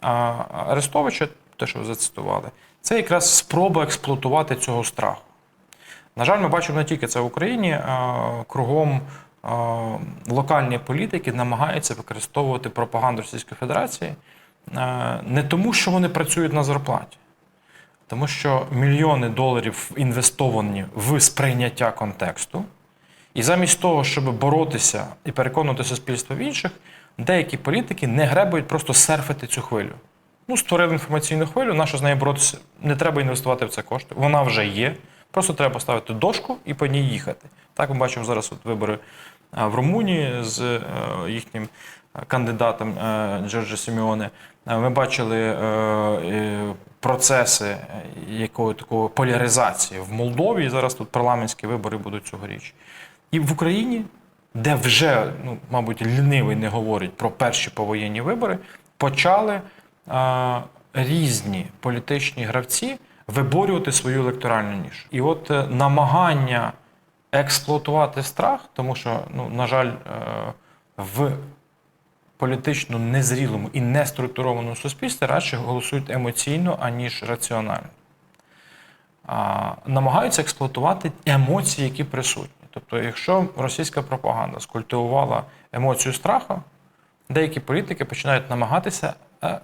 Арестовича, те, що ви зацитували, це якраз спроба експлуатувати цього страху. На жаль, ми бачимо не тільки це в Україні, кругом локальні політики намагаються використовувати пропаганду Російської Федерації не тому, що вони працюють на зарплаті, тому що мільйони доларів інвестовані в сприйняття контексту. І замість того, щоб боротися і переконувати суспільство в інших, деякі політики не гребують просто серфити цю хвилю. Ну, створили інформаційну хвилю, нащо з нею боротися? Не треба інвестувати в це кошти. Вона вже є. Просто треба поставити дошку і по ній їхати. Так ми бачимо зараз от вибори е, в Румунії з е, їхнім кандидатом е, Джорджо Сіміоне. Е, Ми бачили е, е, процеси е, якої такої поляризації в Молдові. І зараз тут парламентські вибори будуть цьогоріч. І в Україні, де вже, ну, мабуть, лінивий не говорить про перші повоєнні вибори, почали е, різні політичні гравці виборювати свою електоральну нішу. І от е, намагання експлуатувати страх, тому що, ну, на жаль, е, в політично незрілому і неструктурованому суспільстві радше голосують емоційно, аніж раціонально. А, намагаються експлуатувати емоції, які присутні. Тобто, якщо російська пропаганда скультивувала емоцію страху, деякі політики починають намагатися е,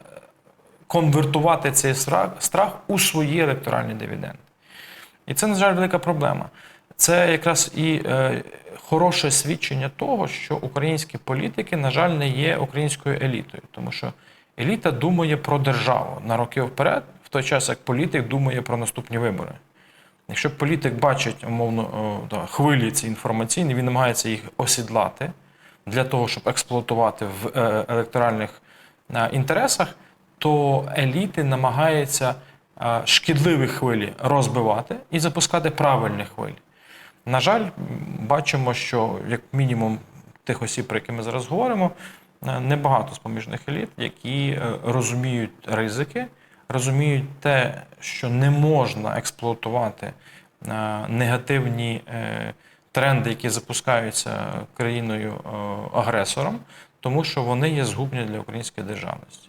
конвертувати цей страх, у свої електоральні дивіденди. І це, на жаль, велика проблема. Це якраз і е, хороше свідчення того, що українські політики, на жаль, не є українською елітою, тому що еліта думає про державу на роки вперед, в той час як політик думає про наступні вибори. Якщо політик бачить умовно хвилі ці інформаційні, він намагається їх осідлати для того, щоб експлуатувати в е, електоральних е, інтересах, то еліти намагаються е, шкідливі хвилі розбивати і запускати правильні хвилі. На жаль, бачимо, що як мінімум тих осіб, про які ми зараз говоримо, небагато споміжних еліт, які розуміють ризики, розуміють те, що не можна експлуатувати е, негативні е, тренди, які запускаються країною е, агресором, тому що вони є згубні для української державності.